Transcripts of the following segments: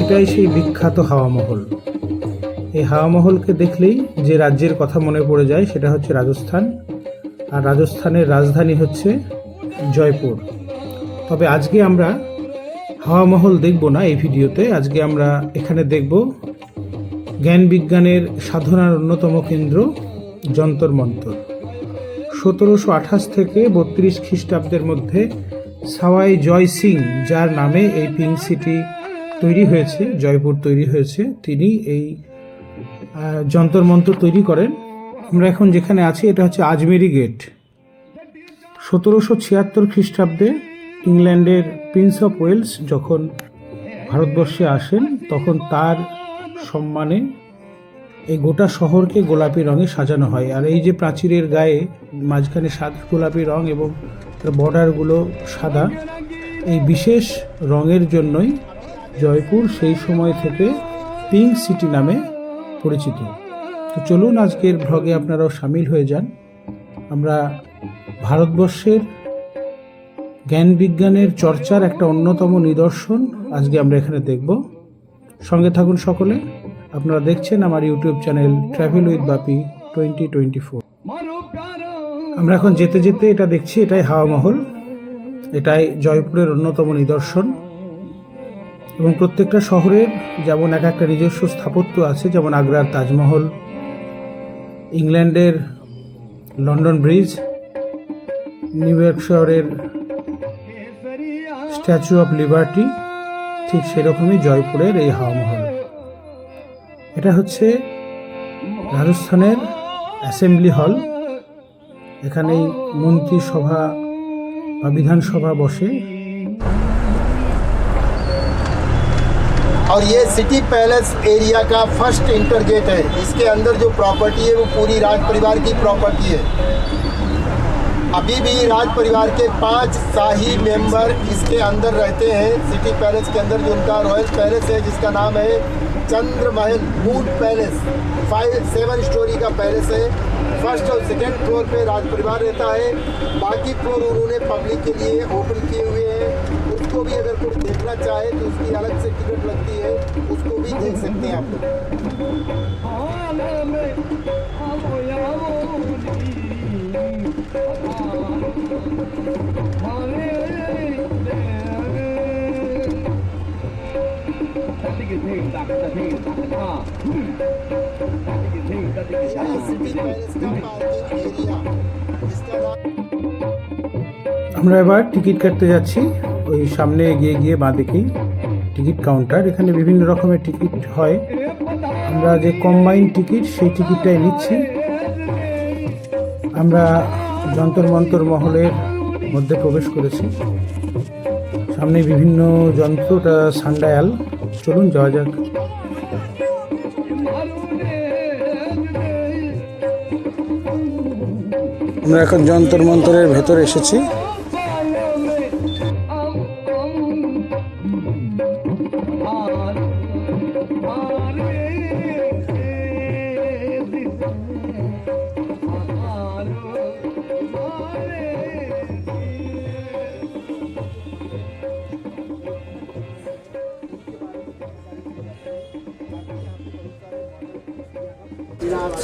এটাই সেই বিখ্যাত হাওয়া মহল এই হাওয়া মহলকে দেখলেই যে রাজ্যের কথা মনে পড়ে যায় সেটা হচ্ছে রাজস্থান। আর রাজস্থানের রাজধানী হচ্ছে জয়পুর। তবে আজকে আমরা হাওয়া মহল দেখব না এই ভিডিওতে। আজকে আমরা এখানে দেখব জ্ঞান বিজ্ঞানের সাধনার অন্যতম কেন্দ্র যন্তর মন্তর। সতেরোশো আঠাশ থেকে বত্রিশ খ্রিস্টাব্দের মধ্যে সাওয়াই জয় সিং, যার নামে এই পিঙ্ক সিটি তৈরি হয়েছে, জয়পুর তৈরি হয়েছে, তিনি এই যন্তর মন্তর তৈরি করেন। আমরা এখন যেখানে আছি, এটা হচ্ছে আজমেরি গেট। সতেরোশো ছিয়াত্তর খ্রিস্টাব্দে ইংল্যান্ডের প্রিন্স অফ ওয়েলস যখন ভারতবর্ষে আসেন, তখন তার সম্মানে এই গোটা শহরকে গোলাপি রঙে সাজানো হয়। আর এই যে প্রাচীরের গায়ে মাঝখানে সাত গোলাপি রং এবং বর্ডারগুলো সাদা, এই বিশেষ রঙের জন্যই জয়পুর সেই সময় থেকে পিঙ্ক সিটি নামে পরিচিত। তো চলুন আজকের ভ্লগে আপনারাও সামিল হয়ে যান। আমরা ভারতবর্ষের জ্ঞান বিজ্ঞানের চর্চার একটা অন্যতম নিদর্শন আজকে আমরা এখানে দেখব। সঙ্গে থাকুন সকলে। আপনারা দেখছেন আমার YouTube channel travel with Bapi twenty twenty four আমরা এখন যেতে যেতে এটা দেখছি, এটাই হাওয়া মহল। এটাই জয়পুরের অন্যতম নিদর্শন। এবং প্রত্যেকটা শহরের যেমন এক একটা নিজস্ব স্থাপত্য আছে, যেমন আগ্রার তাজমহল, ইংল্যান্ডের লন্ডন ব্রিজ, নিউ ইয়র্ক শহরের স্ট্যাচু অফ লিবার্টি, ঠিক সেরকমই জয়পুরের এই হাওয়া মহল এটা হচ্ছে রাজস্থানের অ্যাসেম্বলি হল। এখানেই মন্ত্রিসভা বা বিধানসভা বসে। और ये सिटी पैलेस एरिया का फ़र्स्ट इंटर गेट है। इसके अंदर जो प्रॉपर्टी है, वो पूरी राज परिवार की प्रॉपर्टी है। अभी भी राज परिवार के पाँच शाही मेंबर इसके अंदर रहते हैं। सिटी पैलेस के अंदर जो उनका रॉयल पैलेस है, जिसका नाम है चंद्र महल मूड पैलेस। फाइव, सेवन स्टोरी का पैलेस है। फ़र्स्ट और सेकेंड फ्लोर पे राज परिवार रहता है। बाकी फ्लोर उन्होंने पब्लिक के लिए ओपन किए हुए हैं। उसको भी अगर कोई देखना चाहे तो उसकी अलग से टिकट लगती है उसको भी देख सकते हैं आप लोग ये सिटी पैलेस का पार्किंग एरिया इसका नाम আমরা এবার টিকিট কাটতে যাচ্ছি ওই সামনে এগিয়ে গিয়ে বাঁ দিকেই টিকিট কাউন্টার। এখানে বিভিন্ন রকমের টিকিট হয়। আমরা যে কম্বাইন টিকিট, সেই টিকিটটাই নিচ্ছি। আমরা যন্তর মন্তর মহলের মধ্যে প্রবেশ করেছি। সামনে বিভিন্ন যন্ত্রটা সান্ডায়াল চলুন, যাওয়া যাক। আমরা এখন যন্তর মন্তরের ভেতরে এসেছি।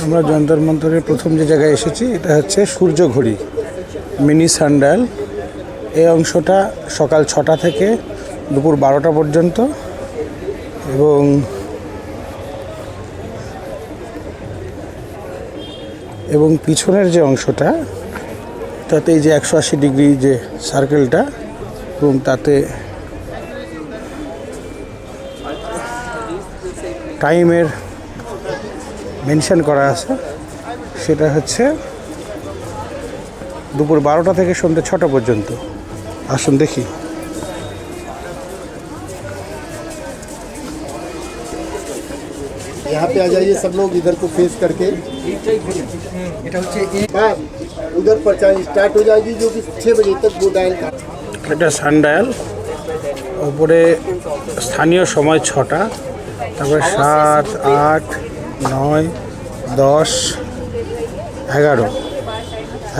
আমরা যন্তর মন্তরের প্রথম যে জায়গায় এসেছি, এটা হচ্ছে সূর্য ঘড়ি, মিনি সান্ডাল। এই অংশটা সকাল ছটা থেকে দুপুর বারোটা পর্যন্ত এবং এবং পিছনের যে অংশটা, তাতে এই যে একশো আশি ডিগ্রি যে সার্কেলটা এবং তাতে টাইমের মেনশন করা আছে, সেটা হচ্ছে দুপুর বারোটা থেকে সন্ধ্যে ছটা পর্যন্ত। আসুন দেখি। यहाँ पे आ जाइए सब लोग इधर को फेस करके हाँ, उधर परचाई स्टार्ट हो जाएगी जो कि छः बजे तक वो डायल का এটা সানডায়াল ওপরে স্থানীয় সময় ছটা তারপরে সাত আট নয় দশ এগারো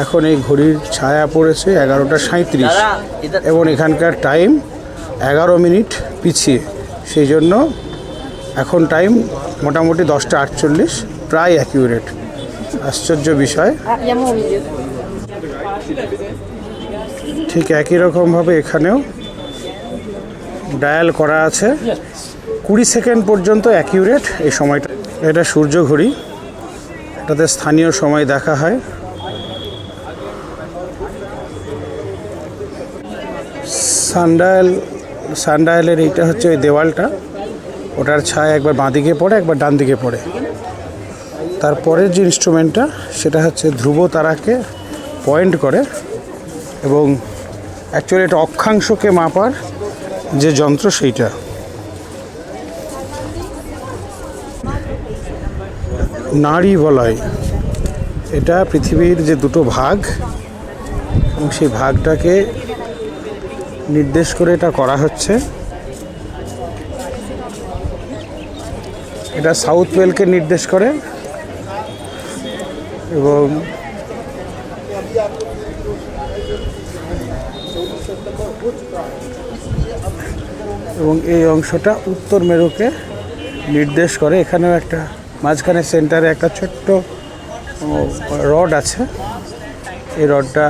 এখন এই ঘড়ির ছায়া পড়েছে এগারোটা সাঁত্রিশ এবং এখানকার টাইম এগারো মিনিট পিছিয়ে সেই জন্য এখন টাইম মোটামুটি দশটা আটচল্লিশ, প্রায় অ্যাকিউরেট আশ্চর্য বিষয়. ঠিক একই রকমভাবে এখানেও ডায়াল করা আছে। কুড়ি সেকেন্ড পর্যন্ত অ্যাকিউরেট এই সময়টা। এটা সূর্য ঘড়ি। এটাতে স্থানীয় সময় দেখা হয়। সানডায়াল সানডায়ালের এইটা হচ্ছে ওই দেওয়ালটা। ওটার ছায়া একবার বাঁ দিকে পড়ে, একবার ডান দিকে পড়ে। তারপরের যে ইনস্ট্রুমেন্টটা সেটা হচ্ছে ধ্রুব তারাকে পয়েন্ট করে এবং অ্যাকচুয়ালি এটা অক্ষাংশকে মাপার যে যন্ত্র সেইটা। নারী বলয়, এটা পৃথিবীর যে দুটো ভাগ, এবং সেই ভাগটাকে নির্দেশ করে এটা করা হচ্ছে। এটা সাউথ ওয়েলকে নির্দেশ করে এবং এবং এই অংশটা উত্তর মেরুকে নির্দেশ করে। এখানেও একটা মাঝখানে সেন্টারে একটা ছোট্ট রড আছে। এই রডটা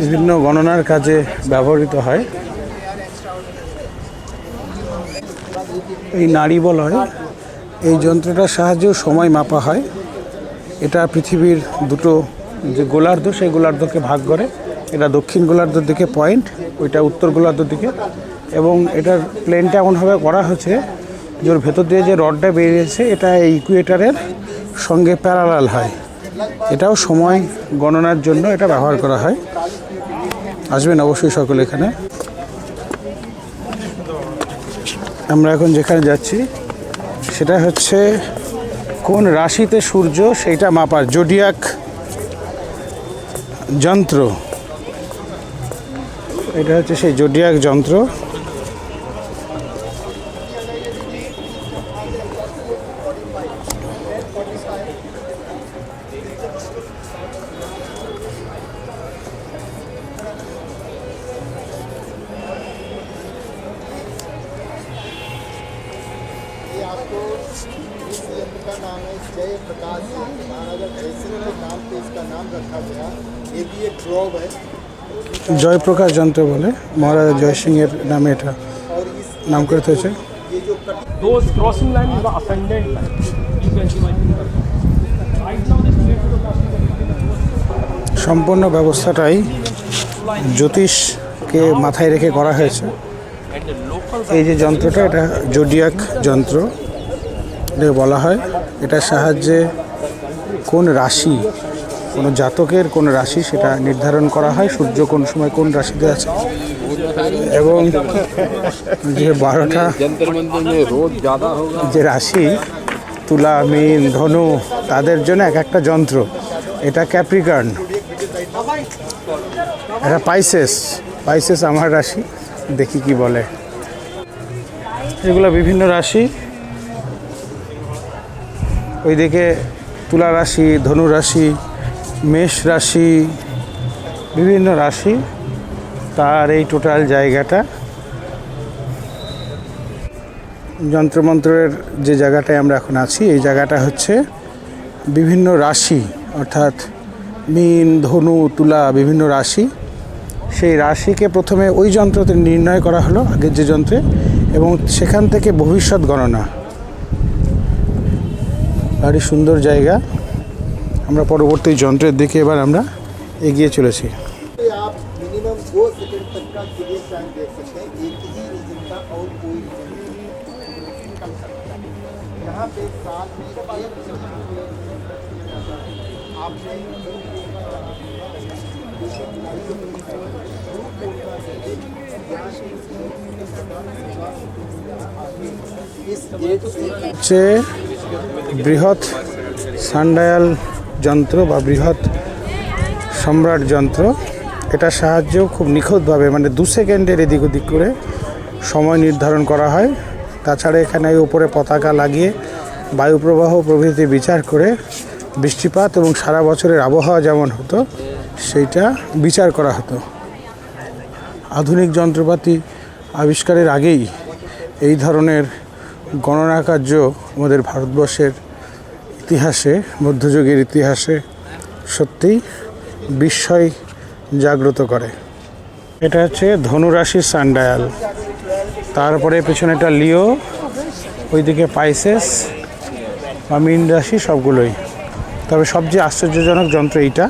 বিভিন্ন গণনার কাজে ব্যবহৃত হয়। এই নারী বলয় এই যন্ত্রটার সাহায্যেও সময় মাপা হয়। এটা পৃথিবীর দুটো যে গোলার্ধ, সেই গোলার্ধকে ভাগ করে। এটা দক্ষিণ গোলার্ধের দিকে পয়েন্ট ওইটা উত্তর গোলার্ধের দিকে। এবং এটার প্লেনটা এমনভাবে করা হয়েছে যে ওর ভেতর দিয়ে যে রডটা বেরিয়েছে, এটা এই ইকুয়েটারের সঙ্গে প্যারালাল হয়। এটাও সময় গণনার জন্য এটা ব্যবহার করা হয়। আসবেন অবশ্যই সকলে এখানে। আমরা এখন যেখানে যাচ্ছি সেটা হচ্ছে কোন রাশিতে সূর্য সেটা মাপার জোডিয়াক যন্ত্র। এটা হচ্ছে সেই জোডিয়াক যন্ত্র। इस यंत्र का नाम है जय प्रकाश यंत्र महाराजा जयसिंह के नाम पे इसका नाम रखा गया ये भी एक ड्रॉब है জয়প্রকাশ যন্ত্র বলে মহারাজা জয়সিংয়ের নামে এটা और इस নামকৃত হয়েছে ये जो cut those crossing line is the ascendant line. You can see my finger. Right now this related to crossing line. সম্পূর্ণ ব্যবস্থাটাই জ্যোতিষকে মাথায় রেখে করা হয়েছে And the local এই যে যন্ত্রটা এটা জোডিয়াক যন্ত্র এটাকে বলা হয়, এটার সাহায্যে কোন রাশি, কোনো জাতকের কোন রাশি সেটা নির্ধারণ করা হয়? সূর্য কোন সময় কোন রাশিতে আছে? এবং যে বারোটা যে রাশি, তুলা, মিন, ধনু, তাদের জন্য এক একটা যন্ত্র। এটা ক্যাপ্রিকার্ন। এটা পাইসেস। পাইসেস আমার রাশি। দেখি কি বলে। এগুলো বিভিন্ন রাশি। ওইদিকে তুলা রাশি, ধনু রাশি, মেষ রাশি, বিভিন্ন রাশি তার এই টোটাল জায়গাটা। যন্ত্রমন্ত্রের যে জায়গাটায় আমরা এখন আছি, এই জায়গাটা হচ্ছে বিভিন্ন রাশি, অর্থাৎ মিন, ধনু, তুলা, বিভিন্ন রাশি। সেই রাশিকে প্রথমে ওই যন্ত্রতে নির্ণয় করা হলো, আগের যে যন্ত্রে, এবং সেখান থেকে ভবিষ্যৎ গণনা। ভারী সুন্দর জায়গা। আমরা পরবর্তী যন্ত্রের দিকে এবার আমরা এগিয়ে চলেছি। হচ্ছে বৃহৎ সানডায়াল যন্ত্র বা বৃহৎ সম্রাট যন্ত্র। এটা সাহায্যেও খুব নিখুঁতভাবে মানে দু সেকেন্ডের এদিক ওদিক করে সময় নির্ধারণ করা হয়। তাছাড়া এখানে উপরে পতাকা লাগিয়ে বায়ুপ্রবাহ প্রভৃতি বিচার করে বৃষ্টিপাত এবং সারা বছরের আবহাওয়া যেমন হতো, সেইটা বিচার করা হতো। আধুনিক যন্ত্রপাতি আবিষ্কারের আগেই এই ধরনের গণনা কার্য আমাদের ভারতবর্ষের ইতিহাসে, মধ্যযুগের ইতিহাসে সত্যিই বিস্ময় জাগ্রত করে। এটা হচ্ছে ধনুরাশির সানডায়াল তারপরে পেছনেটা লিও, ওইদিকে পাইসেস বা মীন রাশি সবগুলোই। তবে সবচেয়ে আশ্চর্যজনক যন্ত্র এইটা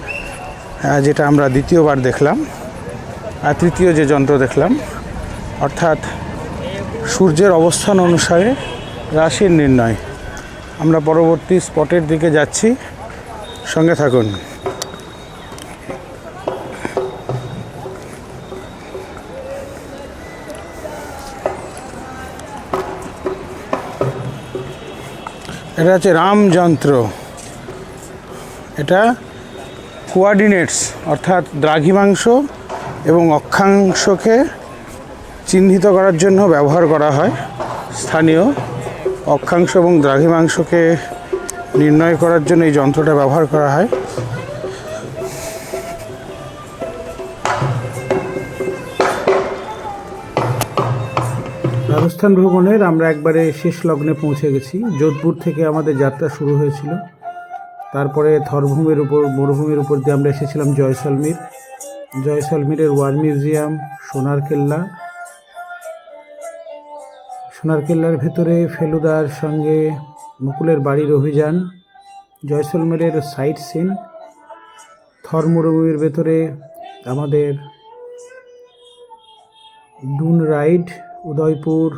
যেটা আমরা দ্বিতীয়বার দেখলাম, আর তৃতীয় যে যন্ত্র দেখলাম, অর্থাৎ সূর্যের অবস্থান অনুসারে রাশির নির্ণয়। আমরা পরবর্তী স্পটের দিকে যাচ্ছি। সঙ্গে থাকুন। এটা হচ্ছে রাম যন্ত্র এটা কোয়ার্ডিনেটস, অর্থাৎ দ্রাঘিমাংশ এবং অক্ষাংশকে চিহ্নিত করার জন্য ব্যবহার করা হয়। স্থানীয় অক্ষাংশ এবং দ্রাঘিমাংশকে নির্ণয় করার জন্য এই যন্ত্রটা ব্যবহার করা হয়। রাজস্থান ভ্রমণের আমরা একবারে শেষ লগ্নে পৌঁছে গেছি। যোধপুর থেকে আমাদের যাত্রা শুরু হয়েছিল। তারপরে থরভূমির উপর, মরুভূমির উপর দিয়ে আমরা এসেছিলাম জয়সলমীর। জয়সলমীরের ওয়ার মিউজিয়াম সোনার কেল্লা সোনার কেল্লার ভেতরে ফেলুদার সঙ্গে মুকুলের বাড়ির অভিযান জয়সলমেরের সাইট সিন থর মরুভূমির ভেতরে আমাদের dune ride, Udaipur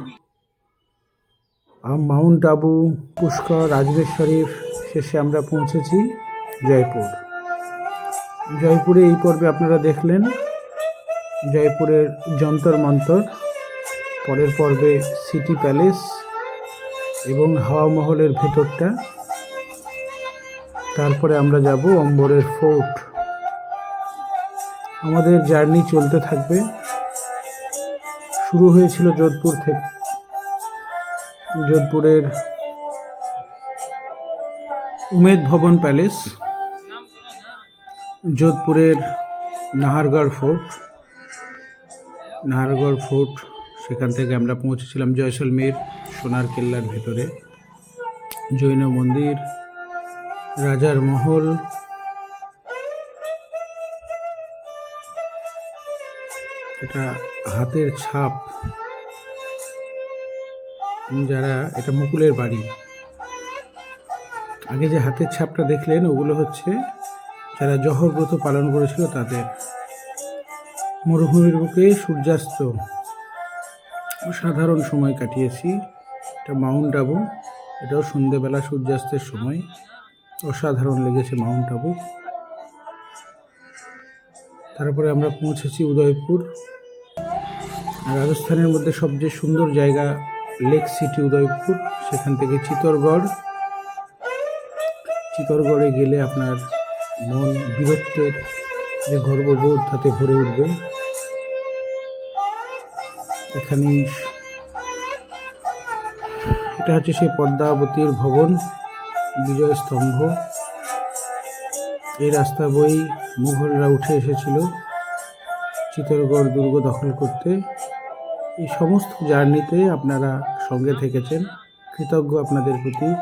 Mount Abu, Pushkar, রাজবের শরীফ, শেষে আমরা পৌঁছেছি জয়পুর। জয়পুরে এই পর্বে আপনারা দেখলেন জয়পুরের যন্তর মন্তর। পরের পর্বে সিটি প্যালেস এবং হাওয়া মহলের ভেতরটা। তারপরে আমরা যাব অম্বরের ফোর্ট। আমাদের জার্নি চলতে থাকবে। শুরু হয়েছিল যোধপুর থেকে। যোধপুরের উমেদ ভবন প্যালেস। যোধপুরের নাহারগড় ফোর্ট। নাহারগড় ফোর্ট সেখান থেকে আমরা পৌঁছেছিলাম জয়সলমের সোনার কেল্লার ভেতরে। জৈন মন্দির, রাজার মহল, এটা হাতের ছাপ। যারা, এটা মুকুলের বাড়ি। আগে যে হাতের ছাপটা দেখলেন, ওগুলো হচ্ছে যারা জহর ব্রত পালন করেছিল তাদের। মরুভূমির বুকে সূর্যাস্ত। সাধারণ সময় কাটিয়েছি। এটা মাউন্ট আবু। এটাও সন্ধেবেলা সূর্যাস্তের সময়। অসাধারণ লেগেছে মাউন্ট আবু। তারপরে আমরা পৌঁছেছি উদয়পুর। রাজস্থানের মধ্যে সবচেয়ে সুন্দর জায়গা লেক সিটি উদয়পুর। সেখান থেকে চিতরগড়। চিতরগড়ে গেলে আপনার মন বীরত্বের যে গর্ববোধ, তাতে ভরে উঠবে। এখানে এটা হচ্ছে সেই পদ্মাবতীর ভবন, বিজয় স্তম্ভ। এই রাস্তা বই মুঘলরা উঠে এসেছিল চিতরগড় দুর্গ দখল করতে। এই সমস্ত জার্নিতে আপনারা সঙ্গে থেকেছেন। কৃতজ্ঞ আপনাদের প্রতি।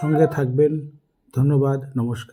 সঙ্গে থাকবেন। ধন্যবাদ। নমস্কার।